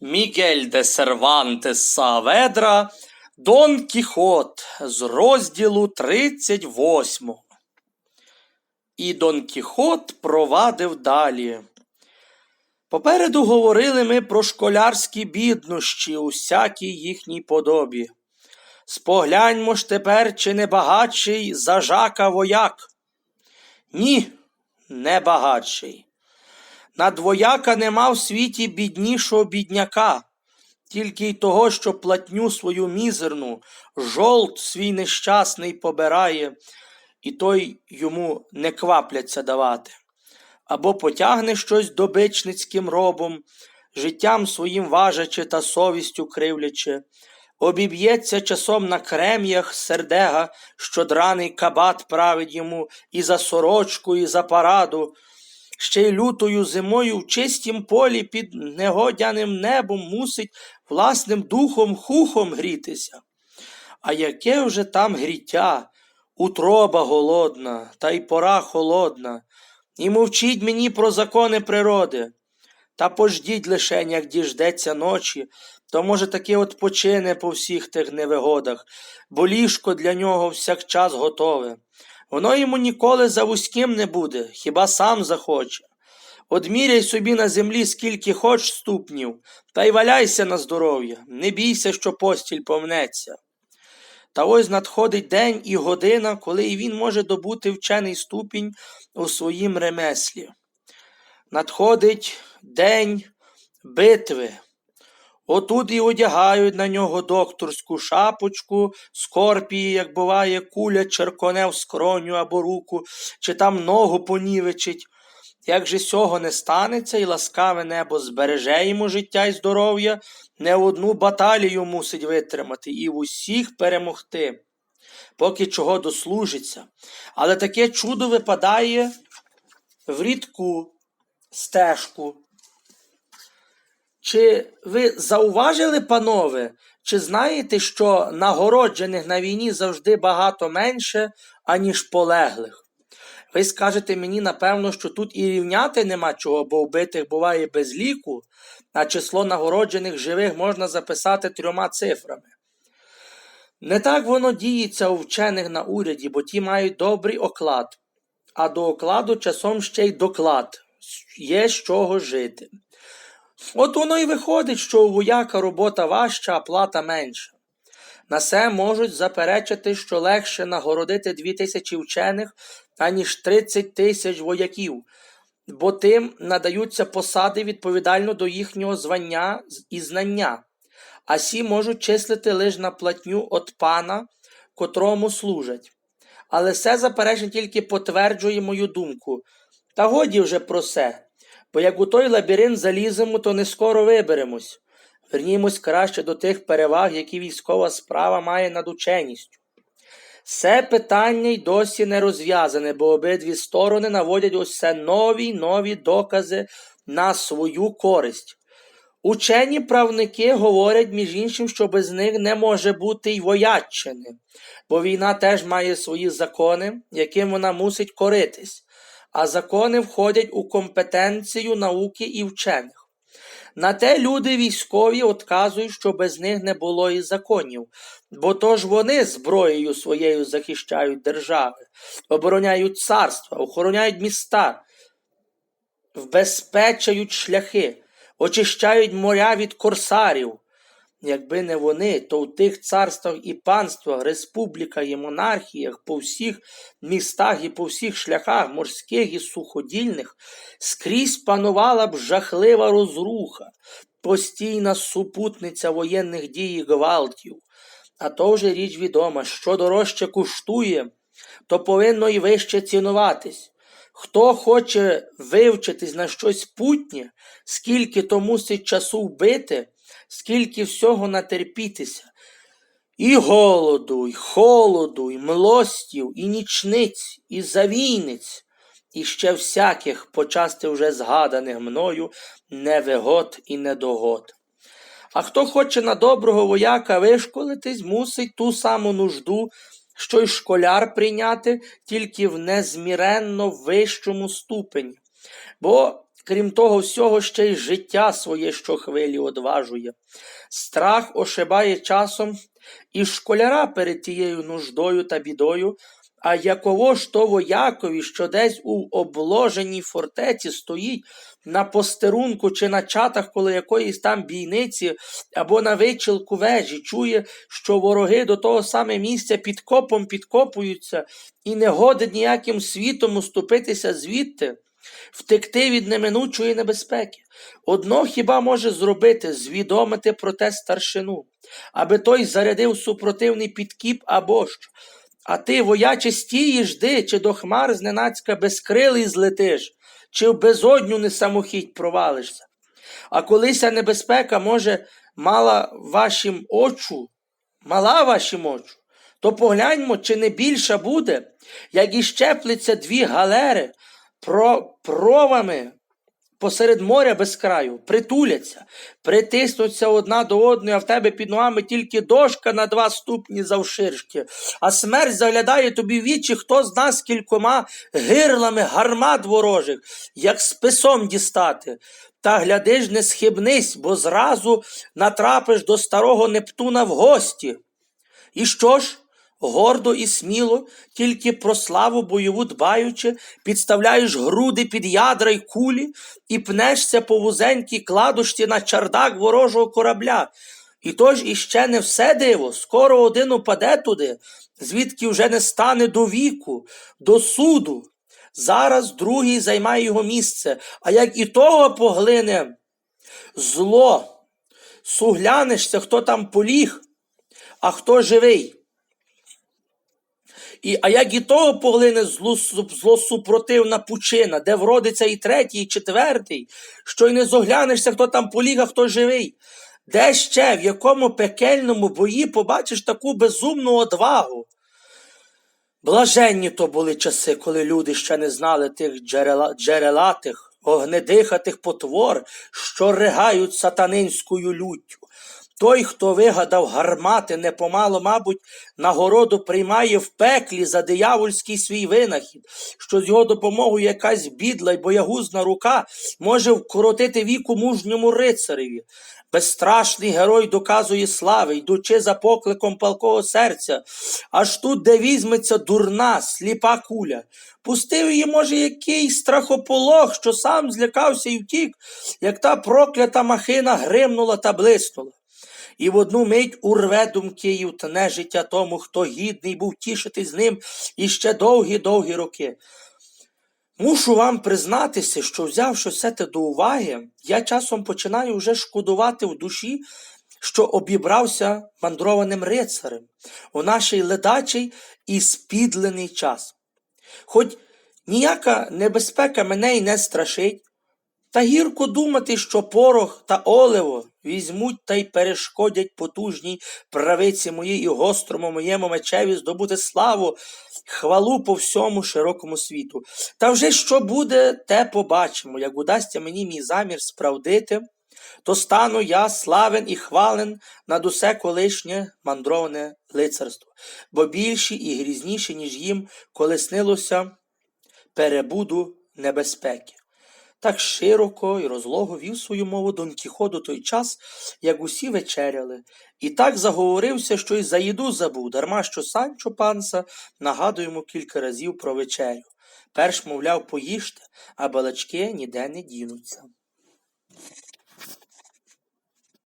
Мігель де Сервантес Саведра Дон Кіхот з розділу 38. І Дон Кіхот провадив далі. Попереду говорили ми про школярські біднощі у всякій їхній подобі. Спогляньмо ж тепер, чи не багатший за жака вояк. Ні, не багатший. На двояка нема в світі біднішого бідняка, тільки й того, що платню свою мізерну, жолт свій нещасний побирає, і той йому не квапляться давати. Або потягне щось добичницьким робом, життям своїм важачи та совістю кривлячи, обіб'ється часом на крем'ях сердега, що драний кабат править йому і за сорочку, і за параду, ще й лютою зимою в чистім полі під негодяним небом мусить власним духом хухом грітися. А яке вже там гріття, утроба голодна, та й пора холодна, і мовчіть мені про закони природи. Та пождіть лишень, як діждеться ночі, то, може, таки от почине по всіх тих невигодах, бо ліжко для нього всякчас готове. Воно йому ніколи за вузьким не буде, хіба сам захоче. Одміряй собі на землі скільки хоч ступнів, та й валяйся на здоров'я, не бійся, що постіль помнеться. Та ось надходить день і година, коли і він може добути вчений ступінь у своїм ремеслі. Надходить день битви. Отут і одягають на нього докторську шапочку, скорпії, як буває, куля черконе в скроню або руку, чи там ногу понівечить. Як же сього не станеться, і ласкаве небо збереже йому життя і здоров'я, не одну баталію мусить витримати і в усіх перемогти, поки чого дослужиться. Але таке чудо випадає в рідку стежку. Чи ви зауважили, панове, чи знаєте, що нагороджених на війні завжди багато менше, аніж полеглих? Ви скажете мені, напевно, що тут і рівняти нема чого, бо вбитих буває без ліку, а число нагороджених живих можна записати трьома цифрами. Не так воно діється у вчених на уряді, бо ті мають добрий оклад, а до окладу часом ще й доклад, є з чого жити. От воно й виходить, що у вояка робота важча, а плата менша. На це можуть заперечити, що легше нагородити дві тисячі вчених, аніж 30 тисяч вояків, бо тим надаються посади відповідально до їхнього звання і знання, а сі можуть числити лише на платню от пана, котрому служать. Але це заперечення тільки потверджує мою думку. Та годі вже про це, бо як у той лабіринт заліземо, то не скоро виберемось. Вернімось краще до тих переваг, які військова справа має над ученістю. Це питання й досі не розв'язане, бо обидві сторони наводять ось нові й нові докази на свою користь. Учені правники говорять, між іншим, що без них не може бути й вояччини, бо війна теж має свої закони, яким вона мусить коритись, а закони входять у компетенцію науки і вчених. На те люди військові отказують, що без них не було і законів, бо то ж вони зброєю своєю захищають держави, обороняють царства, охороняють міста, вбезпечають шляхи, очищають моря від корсарів. Якби не вони, то в тих царствах і панствах, республіках і монархіях, по всіх містах і по всіх шляхах морських і суходільних, скрізь панувала б жахлива розруха, постійна супутниця воєнних дій і гвалтів. А то вже річ відома, що дорожче коштує, то повинно й вище цінуватись. Хто хоче вивчитись на щось путнє, скільки то мусить часу вбити, скільки всього натерпітися. І голоду, і холоду, і млостів, і нічниць, і завійниць, і ще всяких, почасти вже згаданих мною, невигод і недогод. А хто хоче на доброго вояка вишколитись, мусить ту саму нужду, що й школяр прийняти тільки в незміренно вищому ступені. Бо крім того всього, ще й життя своє щохвилі одважує. Страх ошибає часом і школяра перед тією нуждою та бідою, а яково ж то воякові, що десь у обложеній фортеці стоїть на постерунку чи на чатах коло якоїсь там бійниці або на вичілку вежі, чує, що вороги до того саме місця під копом підкопуються і не годить ніяким світом уступитися звідти, втекти від неминучої небезпеки. Одно хіба може зробити звідомити про те старшину, аби той зарядив супротивний підкіп або що. А ти, вояче, стій жди, чи до хмар зненацька безкрилий злетиш, чи в безодню не самохідь провалишся. А колися небезпека, може, мала вашим очу, мала вашим очу, то погляньмо, чи не більша буде, як і щеплиться дві галери провами посеред моря без краю, притуляться, притиснуться одна до одної, а в тебе під ногами тільки дошка на два ступні завширшки, а смерть заглядає тобі в вічі, хто з нас кількома гирлами гармат ворожих, як списом дістати. Та глядиш, не схибнись, бо зразу натрапиш до старого Нептуна в гості. І що ж? Гордо і сміло, тільки про славу бойову дбаючи, підставляєш груди під ядра й кулі і пнешся по вузенькій кладушці на чардак ворожого корабля. І то ж іще не все диво, скоро один упаде туди, звідки вже не стане до віку, до суду. Зараз другий займає його місце, а як і того поглине зло, суглянешся, хто там поліг, а хто живий. І, а як і того поглине зло, злосупротивна пучина, де вродиться і третій, і четвертий, що й не зоглянешся, хто там поліг, а хто живий. Де ще, в якому пекельному бої побачиш таку безумну одвагу? Блаженні то були часи, коли люди ще не знали тих джерела, джерелатих, огнедихатих потвор, що ригають сатанинською люттю. Той, хто вигадав гармати, непомало, мабуть, нагороду приймає в пеклі за диявольський свій винахід, що з його допомогою якась бідла й боягузна рука може вкоротити віку мужньому рицареві. Безстрашний герой доказує слави, йдучи за покликом палкого серця, аж тут, де візьметься дурна, сліпа куля. Пустив її, може, який страхополох, що сам злякався і втік, як та проклята махина гримнула та блиснула. І в одну мить урве думки й утне життя тому, хто гідний був тішити з ним іще довгі-довгі роки. Мушу вам признатися, що, взявши все те до уваги, я часом починаю вже шкодувати в душі, що обібрався мандрованим рицарем у нашій ледачий і спідлений час. Хоч ніяка небезпека мене й не страшить, та гірко думати, що порох та оливо візьмуть та й перешкодять потужній правиці моїй і гострому моєму мечеві здобути славу, хвалу по всьому широкому світу. Та вже що буде, те побачимо, як удасться мені мій замір справдити, то стану я славен і хвален над усе колишнє мандроване лицарство, бо більші і грізніші, ніж їм, коли снилося перебуду небезпеки. Так широко й розлого вів свою мову Дон Кіхот у той час, як усі вечеряли, і так заговорився, що й за їду забув, дарма що Санчо панса нагадує йому кілька разів про вечерю. Перш, мовляв, поїжте, а балачки ніде не дінуться.